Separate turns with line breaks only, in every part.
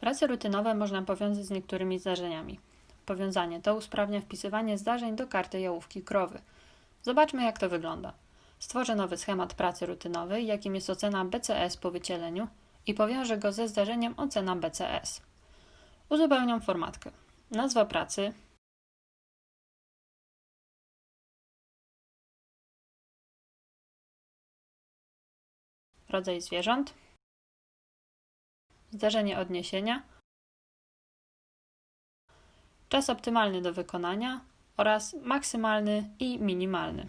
Prace rutynowe można powiązać z niektórymi zdarzeniami. Powiązanie to usprawnia wpisywanie zdarzeń do karty jałówki krowy. Zobaczmy, jak to wygląda. Stworzę nowy schemat pracy rutynowej, jakim jest ocena BCS po wycieleniu i powiążę go ze zdarzeniem ocena BCS. Uzupełniam formatkę. Nazwa pracy, rodzaj zwierząt, zdarzenie odniesienia, czas optymalny do wykonania oraz maksymalny i minimalny.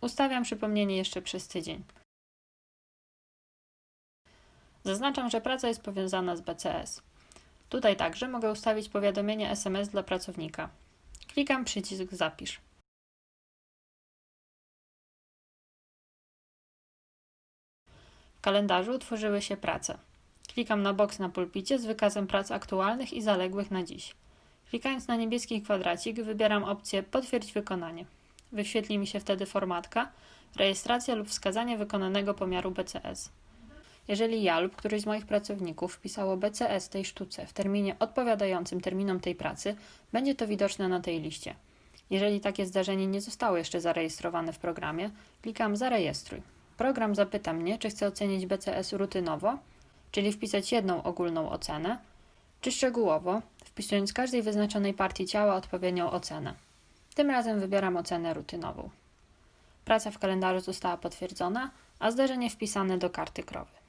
Ustawiam przypomnienie jeszcze przez tydzień. Zaznaczam, że praca jest powiązana z BCS. Tutaj także mogę ustawić powiadomienie SMS dla pracownika. Klikam przycisk Zapisz. W kalendarzu utworzyły się prace. Klikam na boks na pulpicie z wykazem prac aktualnych i zaległych na dziś. Klikając na niebieski kwadracik wybieram opcję Potwierdź wykonanie. Wyświetli mi się wtedy formatka, rejestracja lub wskazanie wykonanego pomiaru BCS. Jeżeli ja lub któryś z moich pracowników wpisało BCS tej sztuce w terminie odpowiadającym terminom tej pracy, będzie to widoczne na tej liście. Jeżeli takie zdarzenie nie zostało jeszcze zarejestrowane w programie, klikam Zarejestruj. Program zapyta mnie, czy chcę ocenić BCS rutynowo, czyli wpisać jedną ogólną ocenę, czy szczegółowo, wpisując każdej wyznaczonej partii ciała odpowiednią ocenę. Tym razem wybieram ocenę rutynową. Praca w kalendarzu została potwierdzona, a zdarzenie wpisane do karty krowy.